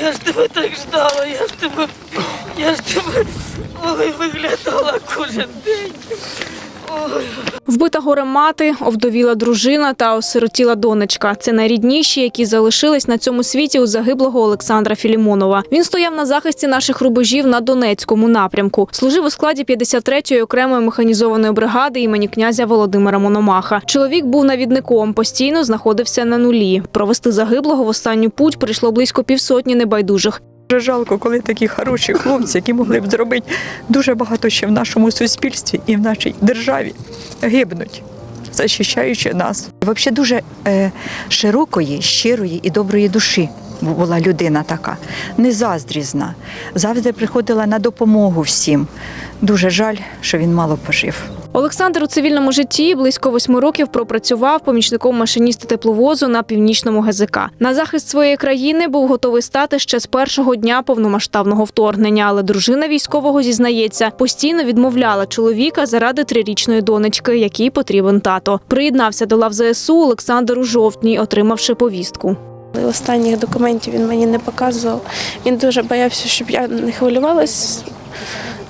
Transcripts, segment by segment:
Я ж тебе так ждала, я ж тебе, я ж тебе виглядала кожен день. Вбита горем мати, овдовіла дружина та осиротіла донечка. Це найрідніші, які залишились на цьому світі у загиблого Олександра Філімонова. Він стояв на захисті наших рубежів на Донецькому напрямку. Служив у складі 53-ї окремої механізованої бригади імені князя Володимира Мономаха. Чоловік був навідником, постійно знаходився на нулі. Провести загиблого в останню путь прийшло близько півсотні небайдужих. Дуже жалко, коли такі хороші хлопці, які могли б зробити дуже багато ще в нашому суспільстві і в нашій державі, гибнуть, захищаючи нас. Взагалі дуже е, широкої, щирої і доброї душі була людина така, не заздрізна, завжди приходила на допомогу всім. Дуже жаль, що він мало пожив. Олександр у цивільному житті близько восьми років пропрацював помічником машиніста тепловозу на північному ГЗК. На захист своєї країни був готовий стати ще з першого дня повномасштабного вторгнення, але дружина військового зізнається, постійно відмовляла чоловіка заради трирічної донечки, якій потрібен тато. Приєднався до лав ЗСУ Олександр у жовтні, отримавши повістку. Останніх документів він мені не показував. Він дуже боявся, щоб я не хвилювалась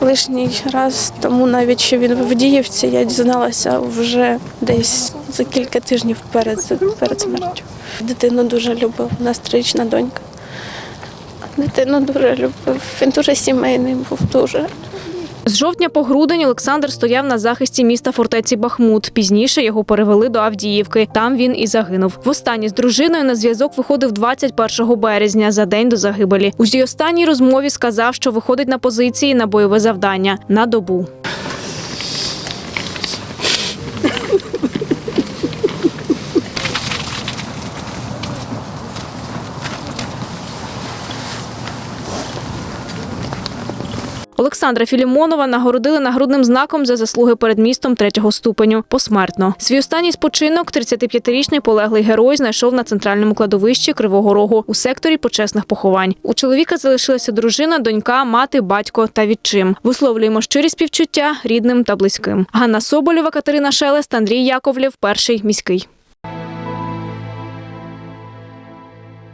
лишній раз. Тому навіть що він в Авдіївці, я дізналася вже десь за кілька тижнів перед, перед смертю. Дитину дуже любив, у нас трирічна донька. Дитину дуже любив. Він дуже сімейний був, дуже. З жовтня по грудень Олександр стояв на захисті міста фортеці Бахмут. Пізніше його перевели до Авдіївки. Там він і загинув. Востаннє з дружиною на зв'язок виходив 21 березня за день до загибелі. У зі останній розмові сказав, що виходить на позиції на бойове завдання на добу. Олександра Філімонова нагородили нагрудним знаком за заслуги перед містом третього ступеню посмертно. Свій останній спочинок 35-річний полеглий герой знайшов на центральному кладовищі Кривого Рогу у секторі почесних поховань. У чоловіка залишилася дружина, донька, мати, батько та відчим. Висловлюємо щирі співчуття рідним та близьким. Ганна Соболєва, Катерина Шелест, Андрій Яковлєв, перший міський.